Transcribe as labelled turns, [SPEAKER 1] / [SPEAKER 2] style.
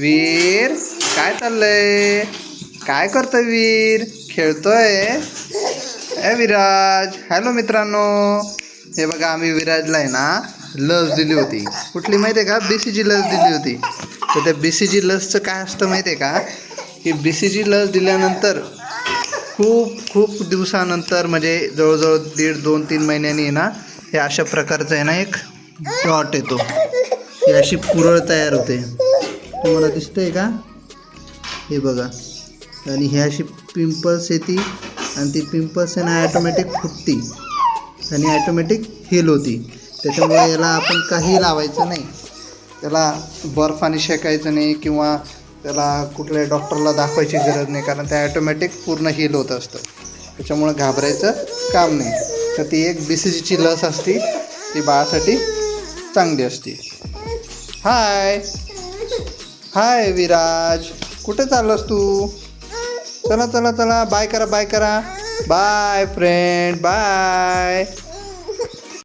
[SPEAKER 1] वीर काय चाललंय? काय करतोय वीर? खेळतोय. ए विराज हॅलो मित्रांनो. हे बघा आम्ही विराजला आहे ना लस दिली होती. कुठली माहिती आहे का? बी सी जी लस दिली होती. तर त्या बी सी जी लसचं काय असतं माहिती आहे का? की बी सी जी लस दिल्यानंतर खूप खूप दिवसानंतर म्हणजे जवळजवळ दीड दोन तीन महिन्यांनी आहे ना हे अशा प्रकारचं आहे ना एक डॉट येतो. ही अशी पुरळ तयार होते. तुम्हाला दिसतंय का? हे बघा. आणि ही अशी पिंपल्स येते आणि ती पिंपल्स आहे ना ॲटोमॅटिक फुटती. आणि ॲटोमॅटिक हिल होती. त्याच्यामुळे याला आपण काही लावायचं नाही. त्याला बर्फाने शेकायचं नाही किंवा त्याला कुठल्या डॉक्टरला दाखवायची गरज नाही. कारण ते ॲटोमॅटिक पूर्ण हिल होत असतं. त्याच्यामुळं घाबरायचं काम नाही. तर ती एक बी सी जीची लस असते. ती बाळासाठी चांगली असते. हाय हाय विराज कुठे चाललास तू? चला चला चला बाय करा बाय करा. Bye friend bye